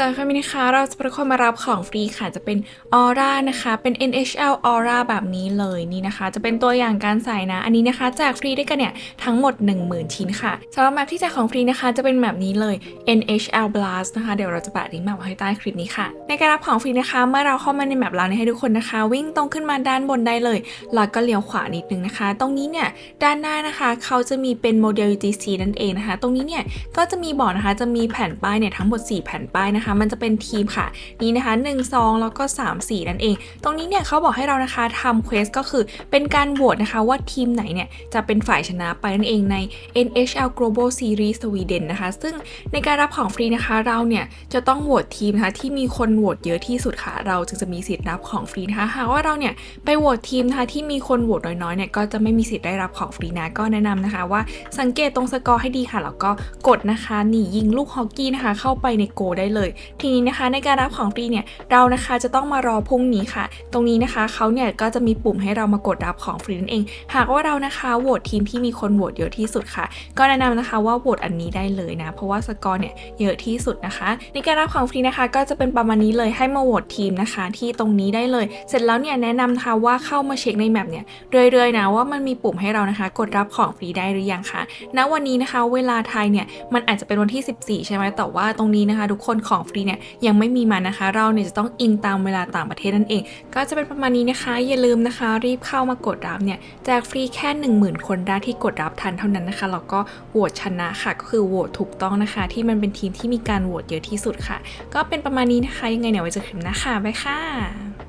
สำหรับคลิปนี้นะคะเราจะเป็นคนมารับของฟรีค่ะจะเป็นออร่านะคะเป็น NHL Aura แบบนี้เลยนี่นะคะ จะเป็นตัวอย่างการใส่นะ อันนี้นะคะแจกฟรีด้วยกันเนี่ยทั้งหมด 10,000 ชิ้นค่ะสำหรับแมปที่แจกของฟรีนะคะ จะเป็นแบบนี้เลย NHL Blast นะคะ เดี๋ยวเราจะแปะลิงก์มาไว้ให้ใต้คลิปนี้ค่ะ ในการรับของฟรีนะคะเมื่อเราเข้ามาในแมปเราเนี่ยให้ทุกคนนะคะ วิ่งตรงขึ้นมาด้านบนได้เลยแล้วก็เลี้ยวขวานิดนึงนะคะ ตรงนี้เนี่ยด้านหน้านะคะเขาจะมีเป็นโมเดล UTC นั่นเองนะคะ ตรงนี้เนี่ยก็จะมีบอกนะคะจะมีแผ่นป้ายเนี่ยทั้งหมด 4 แผ่นป้ายนะคะมันจะเป็นทีมค่ะ นี่นะคะ 1 2 แล้วก็ 3 4 นั่นเอง ตรงนี้เนี่ยเขาบอกให้เรานะคะทำเควสก็คือเป็นการโหวตนะคะว่าทีมไหนเนี่ยจะเป็นฝ่ายชนะไปนั่นเองใน NHL Global Series Sweden นะคะ ซึ่งในการรับของฟรีนะคะเราเนี่ยจะต้องโหวตทีมนะคะที่มีคนโหวตเยอะที่สุดค่ะ เราจึงจะมีสิทธิ์รับของฟรีนะคะหากว่าเราเนี่ยไปโหวตทีมนะคะที่มีคนโหวตน้อยๆเนี่ยก็จะไม่มีสิทธิ์ได้รับของฟรีนะก็แนะนำนะคะว่าสังเกตตรงสกอร์ให้ดีค่ะแล้วก็กดนะคะหนียิงลูกฮอกกี้นะคะเข้าไปในโกลได้เลยทีนี้นะคะในการรับของฟรีเนี่ยเรานะคะจะต้องมารอพรุ่งนี้ค่ะ ตรงนี้นะคะเขาเนี่ยก็จะมีปุ่มให้เรามากดรับของฟรีนั่นเอง หากว่าเรานะคะโหวตทีมที่มีคนโหวตเยอะที่สุดค่ะ ก็แนะนำนะคะว่าโหวตอันนี้ได้เลยนะ เพราะว่าสกอร์เนี่ยเยอะที่สุดนะคะ ในการรับของฟรีนะคะ ก็จะเป็นประมาณนี้เลยให้มาโหวตทีมนะคะ ที่ตรงนี้ได้เลย เสร็จแล้วเนี่ยแนะนำนะคะว่าเข้ามาเช็คในแมปเนี่ยเรื่อยๆนะว่ามันมีปุ่มให้เรานะคะ กดรับของฟรีได้หรือยังคะณวันนี้นะคะ เวลาไทยเนี่ยมันอาจจะเป็นวันที่ 14 ใช่ไหมแต่ว่าตรงนี้นะคะ ทุกคนของฟรีเนี่ยยังไม่มีมานะคะ เราเนี่ยจะต้องอิงตามเวลาต่างประเทศนั่นเอง ก็จะเป็นประมาณนี้นะคะ อย่าลืมนะคะ รีบเข้ามากดรับเนี่ยแจกฟรีแค่ 10,000 คนได้ที่กดรับทันเท่านั้นนะคะแล้วก็โหวตชนะค่ะ ก็คือโหวตถูกต้องนะคะ ที่มันเป็นทีมที่มีการโหวตเยอะที่สุดค่ะ ก็เป็นประมาณนี้นะคะยังไงเนี่ยไว้เจอกันคลิปหน้าค่ะบ๊ายค่ะ